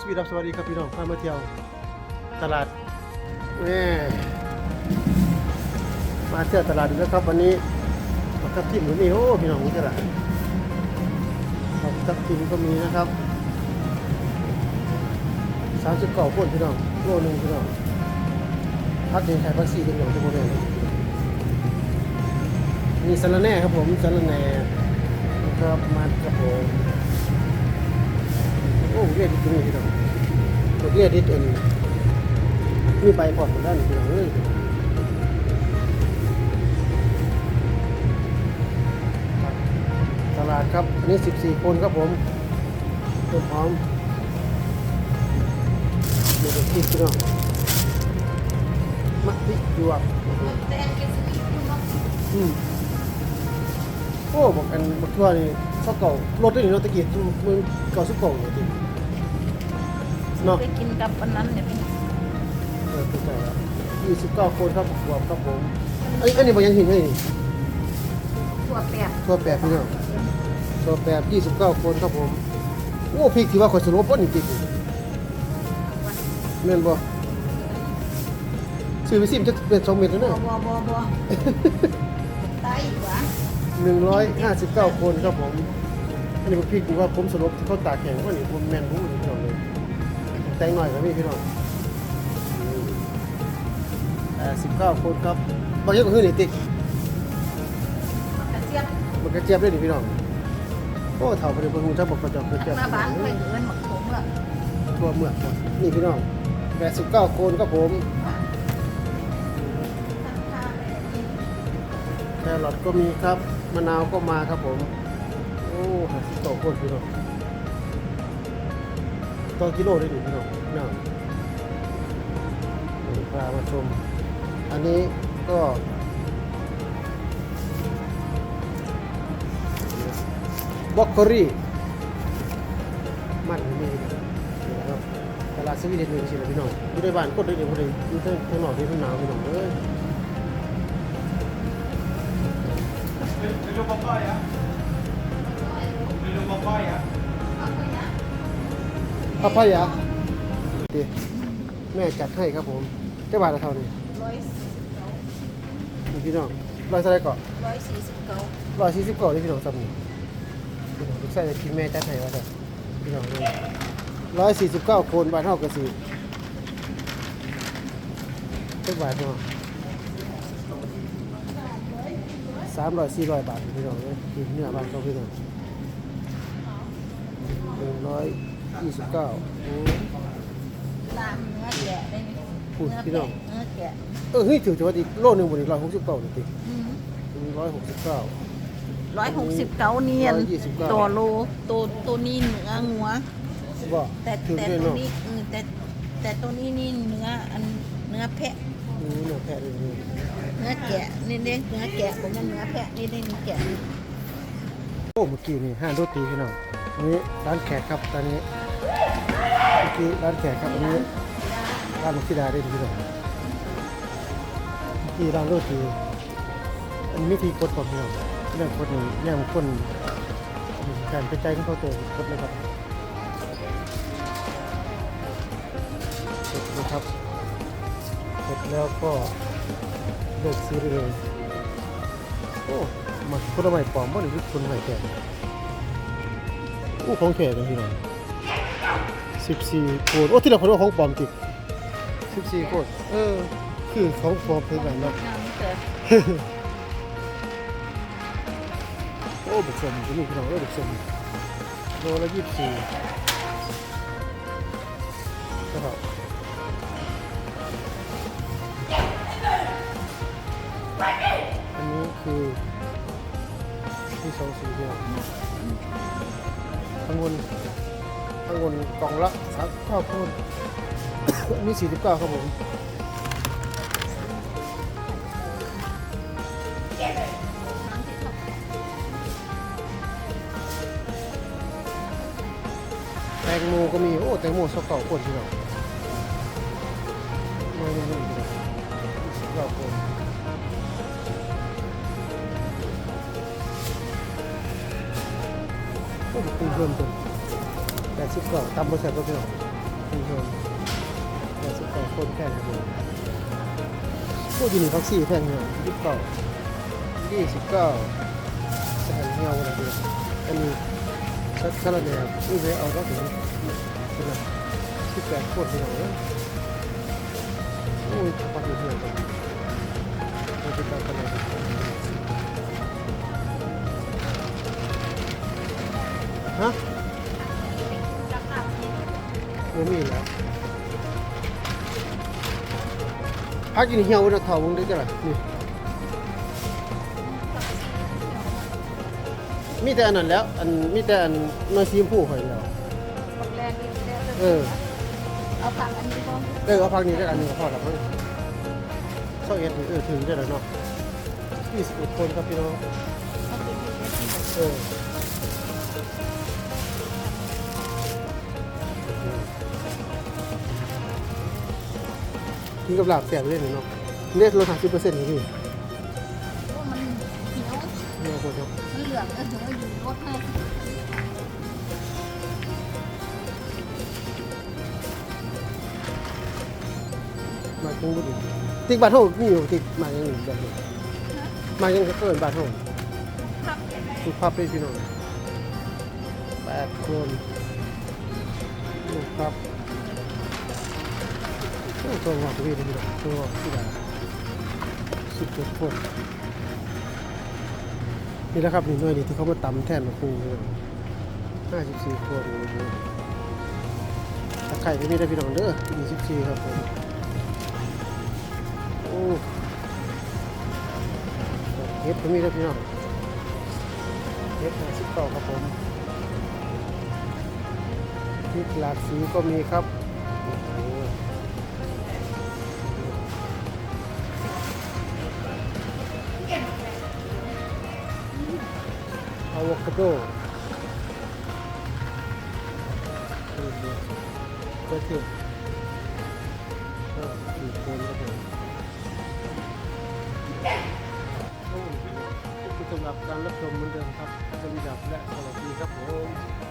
สวัสดีครับสวัสดีครับพี่น้องพามาเที่ยวตลาดม่มาเที่ยวตลาดอีกแล้วครับวันนี้ผักทับทิมก็มีโอ้พี่น้องนี่ตลาดผักทับทิมก็มีนะครับสามสิบเก้าคนพี่น้องโลหนึงพี่น้องพักเดินขายพักสี่เป็นหลวงที่โมเดลมีสารแน่ครับผมสารแน่ครับมัดครับผม เรียกดิตรงนี้พี่น้องเรียกดิตอันนี้มีไปพอดหมดแล้วนี่พี่น้องเอ้ยตลาดครับอันนี้ 14 คนครับผมต้นหอมเดี๋ยวกินพี่น้องมะพริกหยวกอืมโอ้บอกกันบักทั่วนี่ข้าวเก่ารถได้หนึ่งรถตะกี้มึงเก่าสุกเก่าเลยที เนาะไปกินกับอันนั้นเนี่ยเออถูกใจแล้วยี่สิบเก้าคนครับรวมครับผมอันนี้อันนี้บอกยังหินให้นี่ถั่วแปบตัวแปดพี่น้องตัวแปดยี่สิบเก้าคนครับผมโอ้พริกที่ว่าคอยสรุปป้นจริงๆแม่นบ่ซื้อไปสิมนจะเป็นสองเม็ดแล้วบัเนาะวบัวบัวบัวตายอีกวะหนึ่งร้อยห้าสิบเก้าคนครับผมอันนี้เป็นพริกที่ว่าผมสรุปที่เขาตากแข็งว่านี่ผมแม่นผมพี่น้อ งเลยแตงหน่อยครับพี่พี่น้องแปดสิบเก้าคนครับบางอย่างก็คือนี่ติ๊กกระเจี๊ยบมันกระเจี๊ยบด้วยนี่พี่น้องโอ้เถ่าไปเลยเพิ่งจะบอกกระจอกกระเจี๊ยบหน้าบ้านเคยเอิ้นหมักถมละทั่วเมืองหมดนี่พี่น้อง89คนครับผมแครอทก็มีครับมะนาวก็มาครับผม โอ้ห้าสิบต่อคนพี่น้อง ต่อกิโลได้ดิพี่น้องน้านี่พามาชม อันนี้ก็บล็อกโครี่มันนี่นะครับตลาดสวีเดนหนึ่งสินะพี่น้องอยู่ในบ้านกดได้เดี๋ยวพอดีอยู่ข้างข้างนอกที่ข้างหนาวพี่น้องเอ้ย Vill du papaya? Vill du papaya? พัพายาดีแม่จัดให้ครับผมเจ้าบาทละเท่านี้ร้อยนี่พี่น้องร้อยเท่าไหรก่อนร้อยสี่สิบเก้าร้อยสี่สิบเก้านี่พี่น้องจำนี่พี่น้องลูกชายจะกินแม่จัดให้ว่าแต่พี่น้องร้อยสี่สิบเก้าคนบาทเท่ากับสี่เจ้าบาทเนาะสามร้อยสี่ร้อยบาทพี่น้องเลยกินเนื้อบานเขาพี่น้องหนึ่งร้อย ยี่สิบเก้าโอ้ลามเนื้อแกะได้ไหมพูดเนื้อพี่น้องแกะเนื้อแกะเออเฮ้ยถือจะว่าอีกโลหนึ่งบนอีกร้อยหกสิบเก้าหนึ่งติร้อยหกสิบเก้า ร้อยหกสิบเก้าเนียน129 ตัวโลตัวตัวนี้เนื้องัว บ่แต่ถือแต่ได้ตัวเนาะนี้เออแต่แต่ตัวนี้นี่เนื้ออันเนื้อแพะ อืมเนาะแพ้เลยนี่เนื้อแกะนี่เด้เนื้อแกะผมมันเนื้อแพะนี่ได้เนื้อแกะนี่โอ้เมื่อกี้นี่ห้างโรตีพี่น้องอันนี้ร้านแขกครับตอนนี้เมื่อกี้ร้านแขกครับอันนี้ร้านมุกธิดาได้พี่น้องเมื่อกี้ร้านโรตีอันนี้วิธีกดก่อนพี่น้องเรื่องกดนี่แย่งคนการกระจของเขาเตะกดเลยครับกดเลยครับกดแล้วก็เลิกซื้อเลยโอ้มาคนละไม้ปลอมบ่นี่คือคนละไม้แก่โอ้ของแขก่จังพี่น้ อง14โคตรโอ้ที่เราคนว่าของปลอมติ14โคตรเออ คือของปลอมเป็นแบบนั้นน้ำแต่โอ้บุกสมจะมีพี่น้องเอ้ยบุกสมโลละ24นะครับอันนี้คือที่สองสีเดียวข้างบน ข้างบนกล่องละสักเก้าคนอันนี้สี่สิบเก้าครับผมแตงโมก็มี โอ้ แตงโมสักเก้าคนที่เราไม่ไม่ไม่ไม่สิบเก้าคนโอ้ปรุงเพิ่มเติม แปดสิบเก้าตำบะแซ่บก็พี่น้องคุณผู้ชมแต่สุดแต่คนแค่ไหนเลยพวกที่นี่เขาสี่แพงเนาะยี่สิบเก้ายี่สิบเก้าสถานเงาอะไรเดียอันนี้สักสลัดเนี่ยนี่เลยเอาก็ถึงขนาดสิบแปดขวดที่ไหนเนี่ยโอ้ยปัดอยู่ที่ไหนกันเราจะไปกันไหนฮะ ไม่มีแล้วพักกินเหี่ยวนะเท่ามึงได้จ้ะล่ะนี่มีแต่อันนั้นแล้ว อันมีแต่อันมาซีมผู้หอยแล้วบักแรงนี่แรงเออเอาผักอันนี้บ่เออเอาพักนี้ได้อันหนึงก็พอแล้วมั้งเศร้าเอ็ดนี่เออถึงได้แล้วเนาะยี่สิบเอ็ดคนครับพี่น้องเอาไปกินได้ที่เอ กินกับหลาบแสบเล่นเนาะเลือดลดห้าสิบเปอร์เซ็นต์นี่พี่ว่ามันเหนียวเนี่ยคนครับมันเหลืองเออถึงว่าอยู่รสให้มาคงบุญติ๊กบาทโฮมีอยู่ติ๊กมาอย่างหนึ่งแบบนี้มาอย่างเกินบาทโฮพับเก็บไว้ทุกภาพเป็นพี่น้องแปดคนลูกครับ โอ้ตัวหัวพี่นี่พี่น้อตัวพี่ดาสิบเจ็ดคนนี่แหละครับนี่หน่วยนี่ที่เขามาตำแทนครูห้าสิบสี่คนตะไคร่ก็มีได้พี่น้องเด้อยี่สิบสี่ครับผมโอ้เฮ็ดก็มีได้พี่น้องเอฟห้าสิบเก้าครับผมพริกหลากสีก็มีครับ อะโวคาโดก็เทียมก็สี่คนครับผมโอ้ขอบคุณสำหรับการรับชมเหมือนเดิมครับสวัสดีครับและสวัสดีครับผม